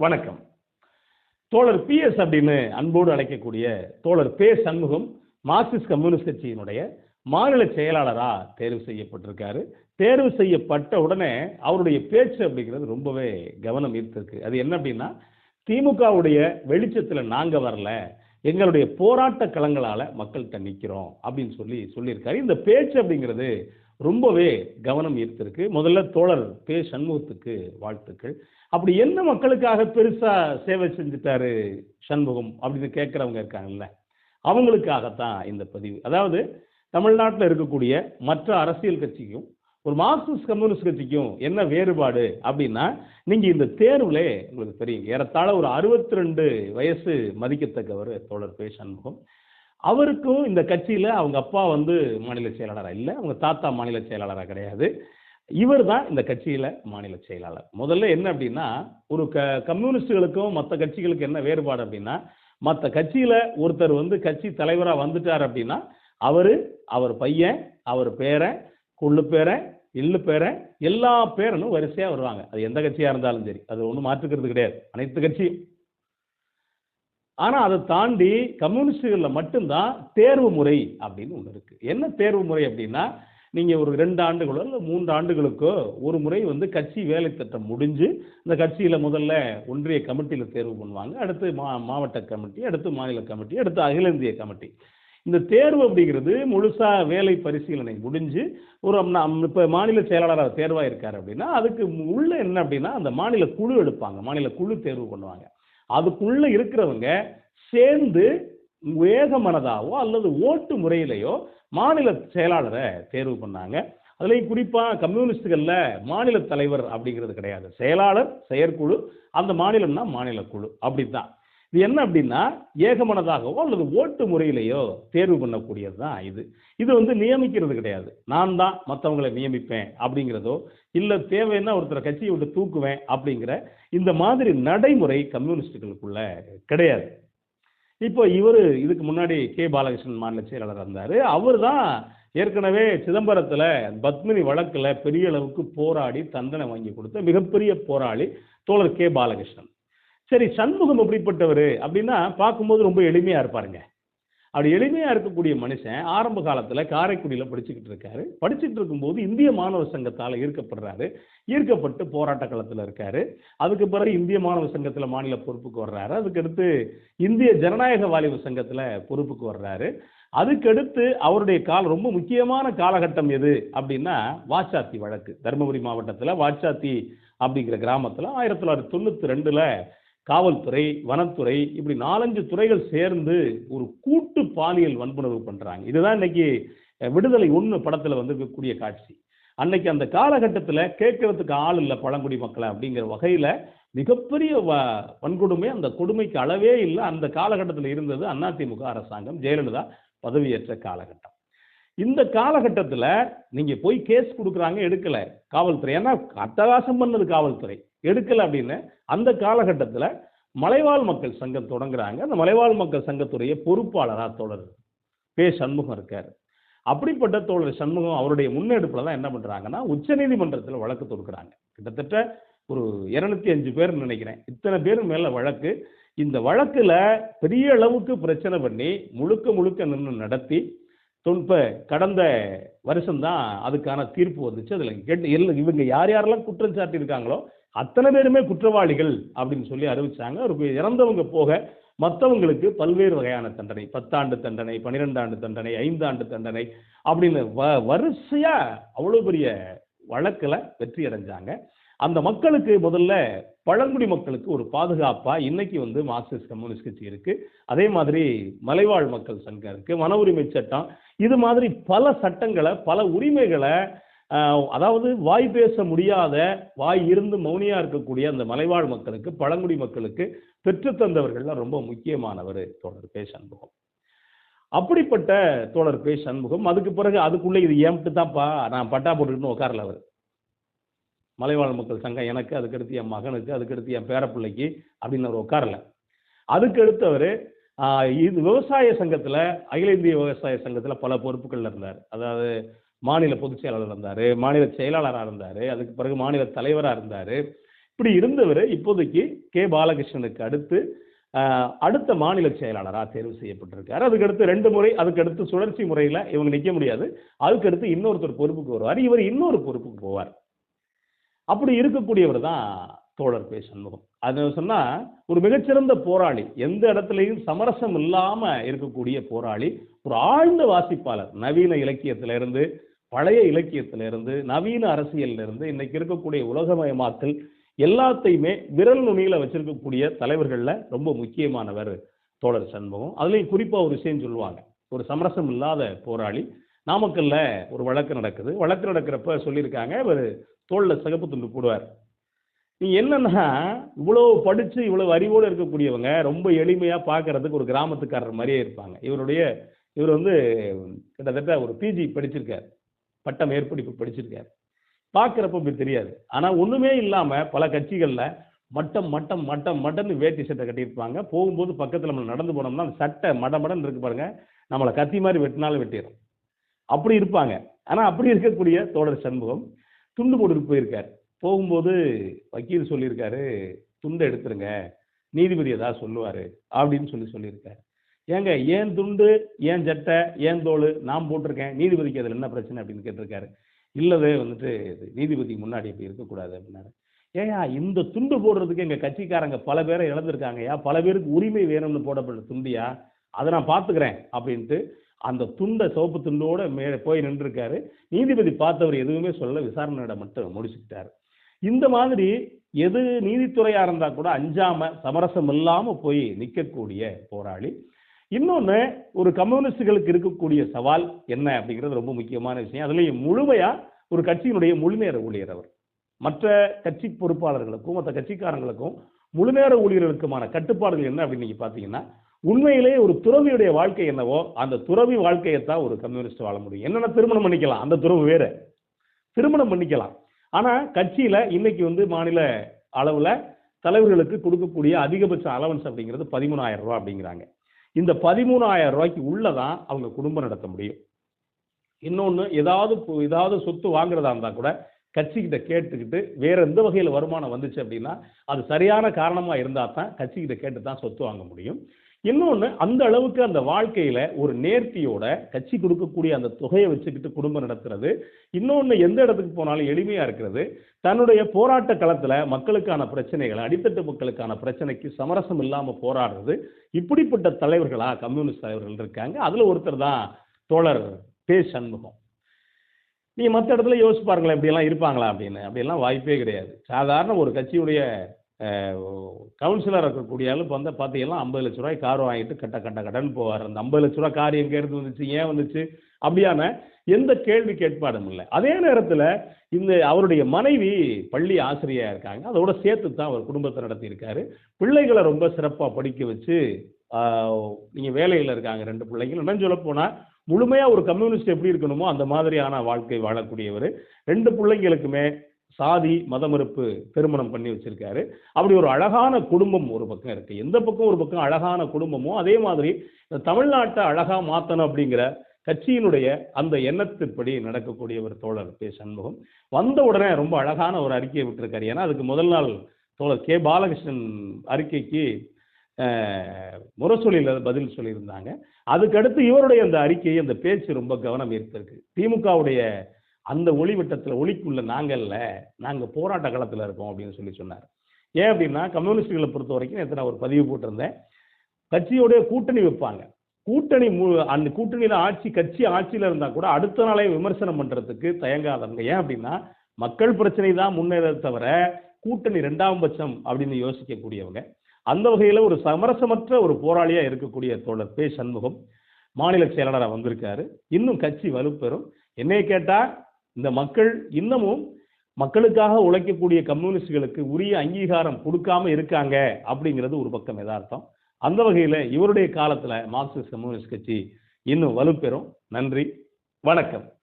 வணக்கம். தோழர் பிஎஸ் அப்படின்னு அன்போடு அழைக்கக்கூடிய தோழர் பே சண்முகம் மார்க்சிஸ்ட் கம்யூனிஸ்ட் கட்சியினுடைய மாநில செயலாளராக தேர்வு செய்யப்பட்டிருக்காரு. தேர்வு செய்யப்பட்ட உடனே அவருடைய பேச்சு அப்படிங்கிறது ரொம்பவே கவனம் ஈர்த்திருக்கு. அது என்ன அப்படின்னா திமுகவுடைய வெளிச்சத்தில் நாங்கள் வரல எங்களுடைய போராட்ட களங்களால் மக்கள்கிட்ட நிற்கிறோம் அப்படின்னு சொல்லி சொல்லியிருக்காரு. இந்த பேச்சு அப்படிங்கிறது ரொம்பவே கவனம் ஈர்த்திருக்கு. முதல்ல தோழர் பே. சண்முகத்துக்கு வாழ்த்துக்கள். அப்படி என்ன மக்களுக்காக பெருசாக சேவை செஞ்சுட்டாரு சண்முகம் அப்படின்னு கேட்குறவங்க இருக்காங்கல்ல அவங்களுக்காகத்தான் இந்த பதிவு. அதாவது தமிழ்நாட்டில் இருக்கக்கூடிய மற்ற அரசியல் கட்சிக்கும் ஒரு மார்க்சிஸ்ட் கம்யூனிஸ்ட் கட்சிக்கும் என்ன வேறுபாடு அப்படின்னா நீங்கள் இந்த தேர்வில் உங்களுக்கு தெரியும். ஏறத்தாழ ஒரு அறுபத்தி ரெண்டு வயசு மதிக்கத்தக்கவர் தோழர் பே. சண்முகம். அவருக்கும் இந்த கட்சியில் அவங்க அப்பா வந்து மாநில செயலாளராக இல்லை அவங்க தாத்தா மாநில செயலாளராக கிடையாது. இவர் தான் இந்த கட்சியில் மாநில செயலாளர். முதல்ல என்ன அப்படின்னா ஒரு க கம்யூனிஸ்டுகளுக்கும் மற்ற கட்சிகளுக்கு என்ன வேறுபாடு அப்படின்னா மற்ற கட்சியில் ஒருத்தர் வந்து கட்சி தலைவராக வந்துட்டார் அப்படின்னா அவர் அவர் பையன் அவர் பேரன் கொள்ளு பேரன் இல்லு பேரன் எல்லா பேரனும் வரிசையாக வருவாங்க. அது எந்த கட்சியாக இருந்தாலும் சரி. அது ஒன்றும் மாற்றுக்கிறது கிடையாது. அனைத்து கட்சியும். ஆனால் அதை தாண்டி கம்யூனிஸ்டுகளில் மட்டும்தான் தேர்வு முறை அப்படின்னு ஒன்று இருக்குது என்ன தேர்வு முறை அப்படின்னா நீங்கள் ஒரு ரெண்டு ஆண்டுகளோ இல்லை மூன்று ஆண்டுகளுக்கோ ஒரு முறை வந்து கட்சி வேலை திட்டம் முடிஞ்சு இந்த கட்சியில் முதல்ல ஒன்றிய கமிட்டியில் தேர்வு பண்ணுவாங்க அடுத்து மா மாவட்ட கமிட்டி அடுத்து மாநில கமிட்டி அடுத்து அகில இந்திய கமிட்டி. இந்த தேர்வு அப்படிங்கிறது முழுசாக வேலை பரிசீலனை முடிஞ்சு ஒரு இப்போ மாநில செயலாளராக தேர்வாக இருக்கார் அப்படின்னா அதுக்கு உள்ள என்ன அப்படின்னா அந்த மாநில குழு எடுப்பாங்க. மாநில குழு தேர்வு பண்ணுவாங்க. அதுக்குள்ள இருக்கிறவங்க சேர்ந்து வேக மனதாவோ அல்லது ஓட்டு முறையிலையோ மாநில செயலாளரை தேர்வு பண்ணாங்க. அதுலேயும் குறிப்பாக கம்யூனிஸ்டுகளில் மாநில தலைவர் அப்படிங்கிறது கிடையாது. செயலாளர் செயற்குழு அந்த மாநிலம்னா மாநில குழு. அப்படித்தான். இது என்ன அப்படின்னா ஏகமனதாகவோ அல்லது ஓட்டு முறையிலேயோ தேர்வு பண்ணக்கூடியது தான் இது. இது வந்து நியமிக்கிறது கிடையாது. நான் தான் மற்றவங்களை நியமிப்பேன் அப்படிங்கிறதோ இல்லை தேவைன்னா ஒருத்தரை கட்சியை விட்டு தூக்குவேன் அப்படிங்கிற இந்த மாதிரி நடைமுறை கம்யூனிஸ்டுகளுக்குள்ள கிடையாது. இப்போ இவர் இதுக்கு முன்னாடி கே. பாலகிருஷ்ணன் மாநில செயலாளர் இருந்தார். அவர் தான் ஏற்கனவே சிதம்பரத்தில் பத்மினி வழக்கில் பெரிய அளவுக்கு போராடி தண்டனை வாங்கி கொடுத்த மிகப்பெரிய போராளி தோழர் கே. பாலகிருஷ்ணன். சரி சண்முகம் எப்படிப்பட்டவர்? அப்படின்னா பார்க்கும்போது ரொம்ப எளிமையாக இருப்பாருங்க. அப்படி எளிமையாக இருக்கக்கூடிய மனுஷன் ஆரம்ப காலத்தில் காரைக்குடியில் படிச்சுக்கிட்டு இருக்காரு. படிச்சுட்டு இருக்கும்போது இந்திய மாணவர் சங்கத்தால் ஈர்க்கப்படுறாரு. ஈர்க்கப்பட்டு போராட்ட களத்தில் இருக்காரு. அதுக்கு பிறகு இந்திய மாணவர் சங்கத்தில் மாநில பொறுப்புக்கு வர்றாரு. அதுக்கடுத்து இந்திய ஜனநாயக வாலிபர் சங்கத்தில் பொறுப்புக்கு வர்றாரு. அதுக்கடுத்து அவருடைய கால ரொம்ப முக்கியமான காலகட்டம் எது அப்படின்னா வாச்சாத்தி வழக்கு. தருமபுரி மாவட்டத்தில் வாச்சாத்தி அப்படிங்கிற கிராமத்தில் ஆயிரத்தி தொள்ளாயிரத்தி தொண்ணூற்றி ரெண்டில் காவல்துறை வனத்துறை இப்படி நாலஞ்சு துறைகள் சேர்ந்து ஒரு கூட்டு பாலியல் வன்புணர்வு பண்ணுறாங்க இதுதான் இன்னைக்கு விடுதலை ஒன்று படத்துல வந்திருக்கக்கூடிய காட்சி. அன்னைக்கு அந்த காலகட்டத்தில் கேட்கறதுக்கு ஆள் இல்லை பழங்குடி மக்களை அப்படிங்கிற வகையில் மிகப்பெரிய வ வன்கொடுமை அந்த கொடுமைக்கு அளவே இல்லை. அந்த காலகட்டத்தில் இருந்தது அதிமுக அரசாங்கம் ஜெயலலிதா பதவியேற்ற காலகட்டம். இந்த காலகட்டத்தில் நீங்கள் போய் கேஸ் கொடுக்குறாங்க எடுக்கலை. காவல்துறை ஏன்னா அட்டகாசம் பண்ணது காவல்துறை. எடுக்கல அப்படின்னு அந்த காலகட்டத்தில் மலைவாழ் மக்கள் சங்கம் தொடங்குறாங்க. அந்த மலைவாழ் மக்கள் சங்கத்துடைய பொறுப்பாளராக தோழர் பே. சண்முகம் இருக்கார். அப்படிப்பட்ட தோழர் சண்முகம் அவருடைய முன்னெடுப்பில் தான் என்ன பண்ணுறாங்கன்னா உச்சநீதிமன்றத்தில் வழக்கு தொடுக்கிறாங்க. கிட்டத்தட்ட ஒரு இரநூத்தி அஞ்சு பேர் நினைக்கிறேன். இத்தனை பேர் மேலே வழக்கு. இந்த வழக்கில் பெரிய அளவுக்கு பிரச்சனை பண்ணி முழுக்க முழுக்க நின்று நடத்தி தொன்ப கடந்த வருஷம்தான் அதுக்கான தீர்ப்பு வந்துச்சு. அதில் கேட்டு எல்ல இவங்க யார் யாரெல்லாம் குற்றம் சாட்டியிருக்காங்களோ அத்தனை பேருமே குற்றவாளிகள் அப்படின்னு சொல்லி அறிவிச்சாங்க. ஒரு இறந்தவங்க போக மற்றவங்களுக்கு பல்வேறு வகையான தண்டனை. பத்தாண்டு தண்டனை பன்னிரெண்டு ஆண்டு தண்டனை ஐந்து ஆண்டு தண்டனை அப்படின்னு வ வரிசையா அவ்வளோ பெரிய வழக்கில் வெற்றி அடைஞ்சாங்க. அந்த மக்களுக்கு முதல்ல பழங்குடி மக்களுக்கு ஒரு பாதுகாப்பா இன்னைக்கு வந்து மார்க்சிஸ்ட் கம்யூனிஸ்ட் கட்சி இருக்கு. அதே மாதிரி மலைவாழ் மக்கள் சங்கம் இருக்கு மன உரிமை சட்டம். இது மாதிரி பல சட்டங்களை பல உரிமைகளை அதாவது வாய் பேச முடியாத வாய் இருந்து மௌனியா இருக்கக்கூடிய அந்த மலைவாழ் மக்களுக்கு பழங்குடி மக்களுக்கு பெற்று தந்தவர்கள்லாம் ரொம்ப முக்கியமானவர் தோழர் பே சண்முகம். அப்படிப்பட்ட தோழர் பே சண்முகம் அதுக்கு பிறகு அதுக்குள்ளே இது ஏம்பிட்டு தான்ப்பா நான் பட்டா போட்டுக்கிட்டு உட்காரல அவர். மலைவாழ் மக்கள் சங்கம் எனக்கு அதுக்கடுத்து என் மகனுக்கு அதுக்கடுத்து என் பேரப்பிள்ளைக்கு அப்படின்னு அவர் உட்காரல அதுக்கடுத்து அவர் இது விவசாய சங்கத்தில் அகில இந்திய விவசாய சங்கத்தில் பல பொறுப்புகளில் இருந்தார். அதாவது மாநில பொதுச் செயலாளர் இருந்தார் மாநில செயலாளராக இருந்தார் அதுக்கு பிறகு மாநில தலைவராக இருந்தார். இப்படி இருந்தவர் இப்போதைக்கு கே. பாலகிருஷ்ணனுக்கு அடுத்து அடுத்த மாநில செயலாளராக தேர்வு செய்யப்பட்டிருக்காரு. அதுக்கடுத்து ரெண்டு முறை அதுக்கடுத்து சுழற்சி முறையில் இவங்க நிற்க முடியாது. அதுக்கடுத்து இன்னொருத்தர் பொறுப்புக்கு வருவார். இவர் இன்னொரு பொறுப்புக்கு போவார். அப்படி இருக்கக்கூடியவர் தான் தோழர் பே. சண்முகம். அது சொன்னால் ஒரு மிகச்சிறந்த போராளி எந்த இடத்துலையும் சமரசம் இல்லாமல் இருக்கக்கூடிய போராளி ஒரு ஆழ்ந்த வாசிப்பாளர். நவீன இலக்கியத்திலிருந்து பழைய இலக்கியத்திலிருந்து நவீன அரசியலிருந்து இன்னைக்கு இருக்கக்கூடிய உலகமயமாக்கல் எல்லாத்தையுமே விரல் நுனியில வச்சிருக்கக்கூடிய தலைவர்கள்ல ரொம்ப முக்கியமானவர் தோழர் சண்முகம். அதுலயும் குறிப்பா ஒரு விஷயம் சொல்லுவாங்க. ஒரு சமரசம் இல்லாத போராளி. நாமக்கல்ல ஒரு வழக்கு நடக்குது. வழக்கு நடக்கிறப்ப சொல்லியிருக்காங்க இவர் தோல்ல சிகப்பு துண்டு போடுவார். நீ என்னன்னா இவ்வளவு படிச்சு இவ்வளவு அறிவோடு இருக்கக்கூடியவங்க ரொம்ப எளிமையா பார்க்கறதுக்கு ஒரு கிராமத்துக்காரர் மாதிரியே இருப்பாங்க. இவருடைய இவர் வந்து கிட்டத்தட்ட ஒரு பிஜி படிச்சிருக்கார். பட்ட மேற்படிப்பு படிச்சிருக்கார். பார்க்குறப்ப இப்படி தெரியாது. ஆனால் ஒன்றுமே இல்லாமல் பல கட்சிகளில் மட்டம் மட்டம் மட்டம் மட்டன்னு வேட்டி சட்டை கட்டியிருப்பாங்க. போகும்போது பக்கத்தில் நம்ம நடந்து போனோம்னா அந்த சட்டை மட மடன்னு இருக்கு பாருங்க. நம்மளை கத்தி மாதிரி வெட்டினாலும் வெட்டிடும் அப்படி இருப்பாங்க. ஆனால் அப்படி இருக்கக்கூடிய தோழர் சண்முகம் துண்டு போட்டுட்டு போயிருக்கார். போகும்போது வக்கீல் சொல்லியிருக்காரு துண்டை எடுத்துருங்க. நீதிபதி ஏதாவது சொல்லுவார். அப்படின்னு சொல்லி சொல்லியிருக்காரு. ஏங்க ஏன் துண்டு ஏன் சட்டை ஏன் தோல் நான் போட்டிருக்கேன் நீதிபதிக்கு அதில் என்ன பிரச்சனை அப்படின்னு கேட்டிருக்காரு. இல்லவே வந்துட்டு இது நீதிபதி முன்னாடி இப்படி இருக்கக்கூடாது அப்படின்னாரு. ஏயா இந்த துண்டு போடுறதுக்கு எங்கள் கட்சிக்காரங்க பல பேரை இழந்திருக்காங்கயா பல பேருக்கு உரிமை வேணும்னு போடப்பட்ட துண்டியா? அதை நான் பார்த்துக்கிறேன் அப்படின்ட்டு அந்த துண்டை சோப்பு துண்டோட மே போய் நின்றுருக்காரு. நீதிபதி பார்த்தவர் எதுவுமே சொல்ல விசாரணையிட மட்டும் முடிச்சுக்கிட்டாரு. இந்த மாதிரி எது நீதித்துறையாக இருந்தால் கூட அஞ்சாமல் சமரசம் இல்லாமல் போய் நிற்கக்கூடிய போராளி இன்னொன்று ஒரு கம்யூனிஸ்டுகளுக்கு இருக்கக்கூடிய சவால் என்ன அப்படிங்கிறது ரொம்ப முக்கியமான விஷயம். அதுலேயும் முழுமையாக ஒரு கட்சியினுடைய முழுநேர ஊழியர் அவர். மற்ற கட்சி பொறுப்பாளர்களுக்கும் மற்ற கட்சிக்காரங்களுக்கும் முழுநேர ஊழியர்களுக்குமான கட்டுப்பாடுகள் என்ன அப்படின்னு நீங்கள் பார்த்தீங்கன்னா உண்மையிலேயே ஒரு துறவியுடைய வாழ்க்கை என்னவோ அந்த துறவி வாழ்க்கையை தான் ஒரு கம்யூனிஸ்ட் வாழ முடியும். என்னென்ன திருமணம் பண்ணிக்கலாம். அந்த துறவு வேற. திருமணம் பண்ணிக்கலாம். ஆனால் கட்சியில் இன்னைக்கு வந்து மாநில அளவில் தலைவர்களுக்கு கொடுக்கக்கூடிய அதிகபட்ச அலவன்ஸ் அப்படிங்கிறது பதிமூணாயிரம் ரூபா அப்படிங்கிறாங்க. இந்த பதிமூணாயிரம் ரூபாய்க்கு உள்ளதான் அவங்க குடும்பம் நடத்த முடியும். இன்னொன்று ஏதாவது ஏதாவது சொத்து வாங்குறதா இருந்தால் கூட கட்சிக்கிட்ட கேட்டுக்கிட்டு வேற எந்த வகையில் வருமானம் வந்துச்சு அப்படின்னா அது சரியான காரணமாக இருந்தால் தான் கட்சிக்கிட்ட கேட்டு தான் சொத்து வாங்க முடியும். இன்னொன்று அந்த அளவுக்கு அந்த வாழ்க்கையில் ஒரு நேர்த்தியோட கட்சி கொடுக்கக்கூடிய அந்த தொகையை வச்சுக்கிட்டு குடும்பம் நடத்துறது. இன்னொன்று எந்த இடத்துக்கு போனாலும் எளிமையாக இருக்கிறது. தன்னுடைய போராட்ட களத்தில் மக்களுக்கான பிரச்சனைகளை அடித்தட்டு மக்களுக்கான பிரச்சனைக்கு சமரசம் இல்லாமல் போராடுறது. இப்படிப்பட்ட தலைவர்களா கம்யூனிஸ்ட் தலைவர்கள் இருக்காங்க. அதில் ஒருத்தர் தான் தோழர் பே சண்முகம். நீ மற்ற இடத்துல யோசிச்சு பாருங்களேன் இப்படியெல்லாம் இருப்பாங்களா அப்படின்னு. அப்படியெல்லாம் வாய்ப்பே கிடையாது. சாதாரண ஒரு கட்சியுடைய கவுன்சிலர் இருக்கக்கூடிய ஆளு இப்போ வந்து பார்த்தீங்கன்னா ஐம்பது லட்ச ரூபாய் கார் வாங்கிட்டு கட்ட கட்ட கடன் போவார். அந்த ஐம்பது லட்ச ரூபாய் கார் எங்கே இருந்து வந்துச்சு ஏன் வந்துச்சு? அப்படியான எந்த கேள்வி கேட்பாடும் இல்லை. அதே நேரத்தில் இந்த அவருடைய மனைவி பள்ளி ஆசிரியராக இருக்காங்க. அதோட சேர்த்து தான் அவர் குடும்பத்தை நடத்தியிருக்காரு. பிள்ளைகளை ரொம்ப சிறப்பாக படிக்க வச்சு நீங்கள் வேலையில் இருக்காங்க ரெண்டு பிள்ளைங்களும். என்ன சொல்ல போனால் முழுமையாக ஒரு கம்யூனிஸ்ட் எப்படி இருக்கணுமோ அந்த மாதிரியான வாழ்க்கை வாழக்கூடியவர். ரெண்டு பிள்ளைங்களுக்குமே சாதி மதமறுப்பு திருமணம் பண்ணி வச்சிருக்காரு. அப்படி ஒரு அழகான குடும்பம் ஒரு பக்கம் இருக்கு. எந்த பக்கம் ஒரு பக்கம் அழகான குடும்பமோ அதே மாதிரி தமிழ்நாட்டை அழகா மாத்தணும் அப்படிங்கிற கட்சியினுடைய அந்த எண்ணத்தின்படி நடக்கக்கூடிய ஒரு தோழர் பே. சண்முகம். வந்த உடனே ரொம்ப அழகான ஒரு அறிக்கையை விட்டுருக்காரு. ஏன்னா அதுக்கு முதல் நாள் தோழர் கே. பாலகிருஷ்ணன் அறிக்கைக்கு முரசொலியில் பதில் சொல்லியிருந்தாங்க. அதுக்கடுத்து இவருடைய அந்த அறிக்கை அந்த பேச்சு ரொம்ப கவனம் ஈர்த்திருக்கு. திமுகவுடைய அந்த ஒளிவட்டத்தில் ஒளிக்குள்ள நாங்கள்ல நாங்கள் போராட்ட களத்தில் இருக்கோம் அப்படின்னு சொல்லி சொன்னார். ஏன் அப்படின்னா கம்யூனிஸ்டுகளை பொறுத்த வரைக்கும் நேத்து நான் ஒரு பதிவு போட்டிருந்தேன். கட்சியோடைய கூட்டணி வைப்பாங்க. கூட்டணி மு- அந்த கூட்டணியில் ஆட்சி கட்சி ஆட்சியில் இருந்தால் கூட அடுத்த நாளே விமர்சனம் பண்ணுறதுக்கு தயங்காதவங்க. ஏன் அப்படின்னா மக்கள் பிரச்சனை தான் முன்னேற தவிர கூட்டணி ரெண்டாம் பட்சம் அப்படின்னு யோசிக்கக்கூடியவங்க. அந்த வகையில் ஒரு சமரசமற்ற ஒரு போராளியாக இருக்கக்கூடிய தோழர் பே சண்முகம் மாநில செயலாளராக வந்திருக்காரு. இன்னும் கட்சி வலுப்பெறும். என்னையை கேட்டால் இந்த மக்கள் இன்னமும் மக்களுக்காக உழைக்கக்கூடிய கம்யூனிஸ்டுகளுக்கு உரிய அங்கீகாரம் கொடுக்காம இருக்காங்க அப்படிங்கிறது ஒரு பக்கம் எதார்த்தம் அந்த வகையில் இவருடைய காலத்தில் மார்க்சிஸ்ட் கம்யூனிஸ்ட் கட்சி இன்னும் வலுப்பெறும். நன்றி. வணக்கம்.